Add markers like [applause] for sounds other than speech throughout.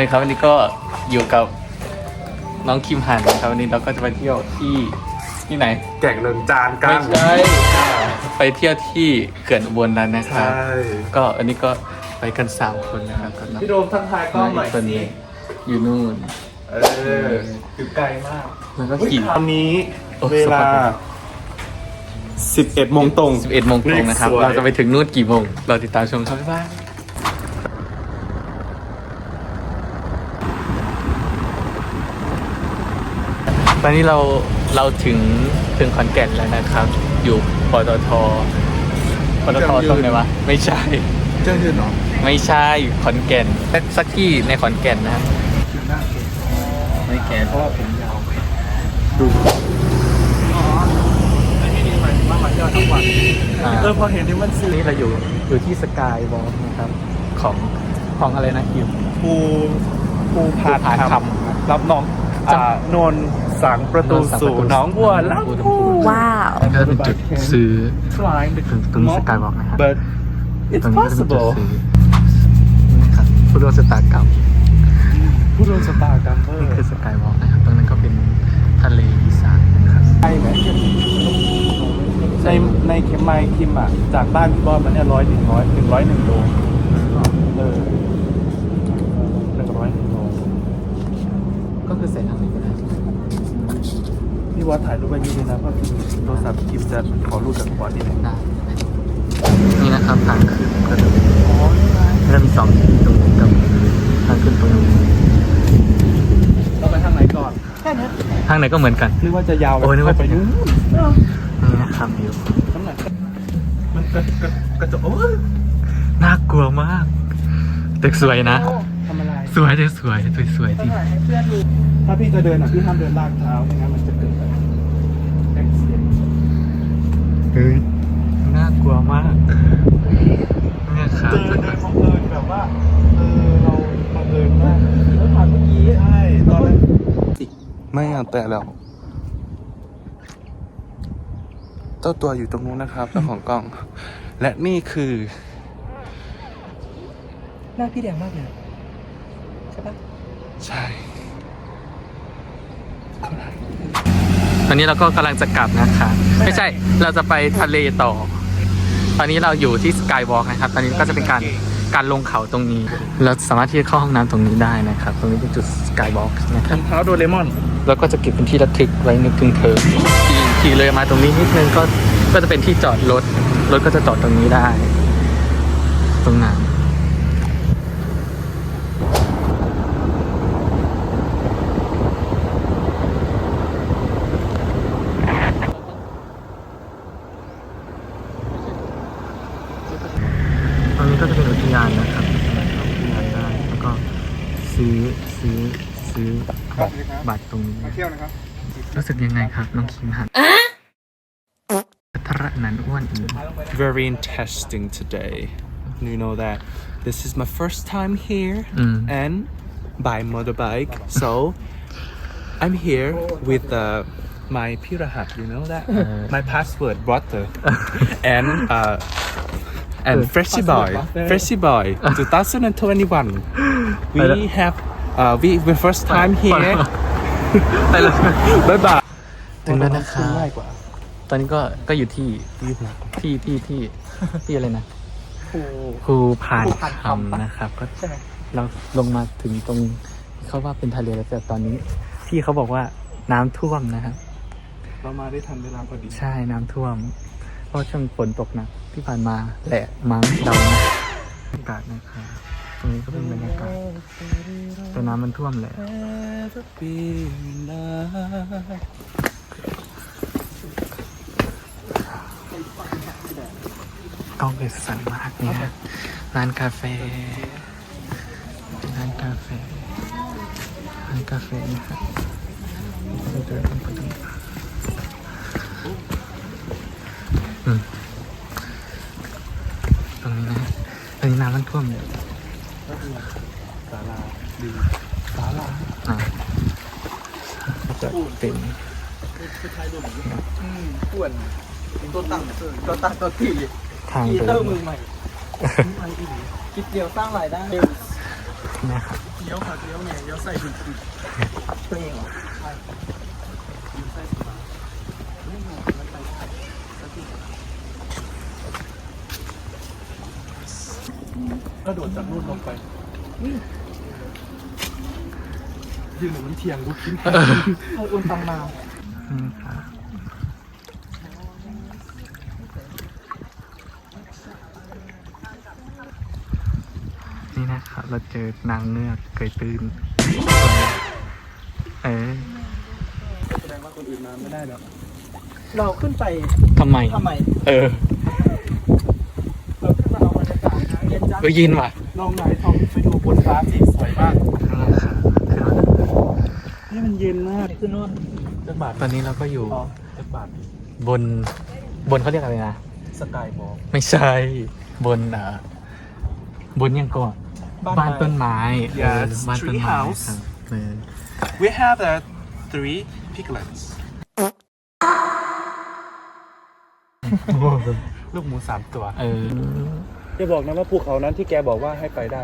ช่ครับวันนี้ก็อยู่กับน้องคิมหันนะครับวันนี้เราก็จะไปเที่ยวที่ที่ไหนแก่งเริงจานกัไม่น ใช่ไปเที่ยวที่เขื่อนอุบลรัตน์นะครับ ใช่ ก็อันนี้ก็ไปกันสามคนนะครับก็นับพี่โดมทักทายกล้องหน่อยคนสินี้อยู่นู่นเอออยู่ไกลมาก แล้วก็ขี่ ตอนนี้โอ้เวลา11โมงตรง 11โมงตรงนะครับ เลขสวย เราจะไปถึงนู่นกี่โมง เราติดตามชมครับบ๊ายบาย ตอนนี้เราเราถึงถึงขอนแก่นแล้วนะครับ อยู่ปตทปตทตรงไหนวะไม่ใช่ เจ้ายืนเหรอไม่ใช่ขอนแก่นสักที่ในขอนแก่นนะครับอยู่หน้าเกไม่แก่นเพราะว่าผมยาวดูมามาเที่ยวทั้งวันอ่าเออพอเห็นที่มันซื้อนี่เราอยู่อยู่ที่สกายวอล์กนะครับ ของของอะไรนะคิวภูภูผาภูผาคคำรับน้องอ่านนท์ สังประตูสู่หน้องบัวลำพูว้าวก็เป็นจุดซื้อ flying ตรงตรงนี้สกายวอล์กนะครับ but ต it's รงนี้ก็จะเป็นจุด possible ซื้อนี่ครับผู้ร่วมชะตากรรมผู้ร่วมชะตากรรมเอนี่อคือสกายวอล์กนะครับตรงนั้นก็เป็นทะเลอีสานนะครับใช่ไหมในในเข็มไมล์คิมอะ จากบ้านพี่บอลมาเนี่ยร้อยหนึ่งร้อยหนึ่งร้อยหนึ่งโลเออหนึ่งร้อยหนึ่งโล ก็คือใส่ทางนี้ก็ได้ พี่ วัดถ่ายรูปไว้นี่เลยนะเพราะโทรศัพท์คิมจะขอรูปจากหัวนิดนึงได้นี่นะครับทางขึ้นก็จะเป็นก็จะมีสองที่ตรงนี้กับทางขึ้นตรงนี้เราไปทางไหนก่อนแค่นี้ทางไหนก็เหมือนกันนึกว่าจะยาวโอ้ยนึกว่าเข้ไปนู่นนี่นะครับวิวน้ำหนักมันกระกระกระจกโอ้ยน่ากลัวมากแต่สวยนะทำอะไรสวยแต่สวยสวยสวยจริงถ้าพี่จะเดินอะพี่ห้ามเดินลากเท้าไม่งั้นมันจะเกิดแบบแอคซิเดนต์ เฮ้ยน่ากลัวมากเนี่ยครับเจอเดินบังเอิญแบบว่าเออเราบังเอิญมากแล้วผ่านเมื่อกี้ใช่ตอนแรกไม่อะแต่แล้วเจ้าตัวอยู่ตรงนู้นนะครับเจ้าของกล้อง และนี่คือ หน้าพี่แดงมากเลยใช่ปะใช่ ตอนนี้เราก็กำลังจะกลับนะคะ ไม่ใช่เราจะไปทะเลต่อ ตอนนี้เราอยู่ที่สกายวอล์กนะครับ ตอนนี้ก็จะเป็นการการลงเขาตรงนี้ เราสามารถที่จะเข้าห้องน้ำตรงนี้ได้นะครับ ตรงนี้เป็นจุดสกายวอล์กนะครรัอบงเท้าโดเรมอน แล้วก็จะเก็บเป็นที่ระทึกไว้นึกถึงเธอขี่ขี่เลยมาตรงนี้นิดนึงก็ก็จะเป็นที่จอดรถ รถก็จะจอดตรงนี้ได้ ตรงนั้น บัตรบัตรตรงนี้ เที่ยวนะครับ รู้สึกยังไงครับ น้องคิมหันพัทรนันท์อ้วนอีก very interesting today you know that this is my first time here Mm. and by motorbike so I'm here with uh, my Pirahat you know that my password water and uh, and Freshie Boy Freshie Boy [laughs] 2021 we have uh, we we first time here ไปเลยบ๊ายบายถึงแล้วนะครับง่ายกว่าตอนนี้ก็ก็อยู่ที่รีบนะที่ที่ที่ที่อะไรนะโอ้ภูพานคำนะครับ ก็ใช่ไหมเราลงมาถึงตรงเขาว่าเป็นทะเลแล้วแต่ตอนนี้พี่เขาบอกว่าน้ำท่วมนะครับเรามาได้ทันเวลาพอดี ใช่น้ำท่วม เพราะช่วงฝนตกหนักที่ผ่านมาแหละมั้งเดานะบรรยากาศนะครับ ตรงนี้ก็เป็นบรรยากาศแต่น้ำมันท่วมแหละ Never be enough กล้องเป็นสันมากเนี่ยร้านกาแฟร้านกาแฟร้านกาแฟนะครับเดินไปดูอืมตรงนี้นะตรงนี้น้ำมันท่วม เลยศาลาดีศาลาอะก็จะเป็นอ้วนตัวตั้งตัวตั้งตัวตีทางกีเดิเตอนร์มือใหม่คิดเดียวสร้างรายได้นะครับเลี้ยวค่ะเลี้ยวเนี่ยเลี้ยวใส่ผิดผิดตัวเองเหรอ กระโดดจากนู่นลงไปยืนเหมือนมันเทียงลูกชิ้นให้อุ่นตังมาอืมค่ะนี่นะครับเราเจอนางเงือกเกยตื้นเออแสดงว่าคนอื่นมาไม่ได้หรอกเราขึ้นไปทำไม ทำไม เออ เราขึ้นมาเอาบรรยากาศ นะเย็นจังเออยินว่ะลองหงายท้องไปดูบนฟ้าสิสวยมากนี่มันเย็นมากขึ้นโน่นจักบาทตอนนี้เราก็อยู่อ๋อจักบาทบนบนเขาเรียกอะไรนะสกายมอลไม่ใช่บนอ่าบนยังก่อนบ้านต้นไม้เออ Yes, บ้านต้น tree ไม้ house ครับเออ We have the three piglets ลูกหมูสามตัว เออ จะบอกนะว่าภูเขานั้นที่แกบอกว่าให้ไปได้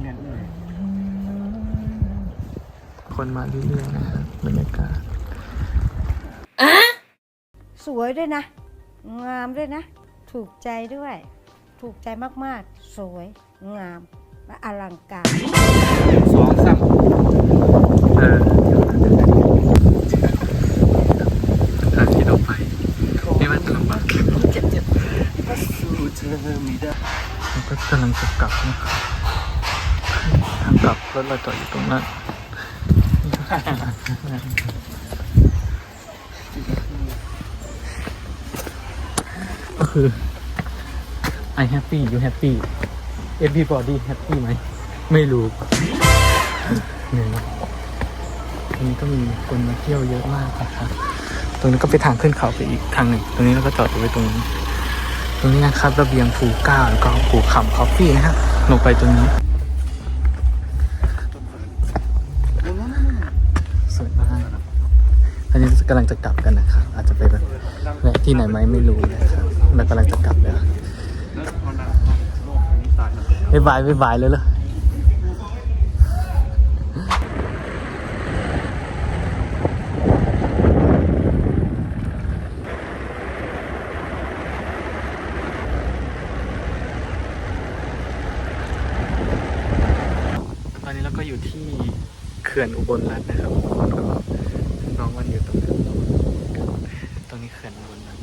เนี่ยคนมาเรื่อยๆนะครับบรรยากาศสวยด้วยนะ งามด้วยนะ ถูกใจด้วย ถูกใจมากๆ สวย งาม และอลังการสองสามเออทางที่เราไปนี่มันลำบาก เจ็บเจ็บ สู้เธอไม่ได้ เราก็กำลังจะกลับนะครับทางกลับรถเราจอดอยู่ตรงนั้นก็คือ I happy you happy everybody happy ไหม ไม่รู้เหนื่อยมากตรงนี้ก็มีคนมาเที่ยวเยอะมากนะครับตรงนี้ก็ไปทางขึ้นเขาไปอีกทางหนึ่ง ตรงนี้เราก็จอดอยู่ไว้ตรงนี้ รงนี้นะครับระเบียงภูเก้าแล้วก็ภูขำคอฟฟี่นะครับลงไปตรงนี้สวยมากอันนี้กำลังจะกลับกันนะครับอาจจะไปแบบแวะที่ไหนไหมไม่รู้นะครับเรากำลังจะกลับแล้วแล้วเลยบ๊ายบายบ๊ายบายเลยเหรอต อยู่ที่เขื่อนอุบลรัตน์นะครับ น้องวันอยู่ตรงนั้นตรงนี้เขื่อนอุบลรัตน์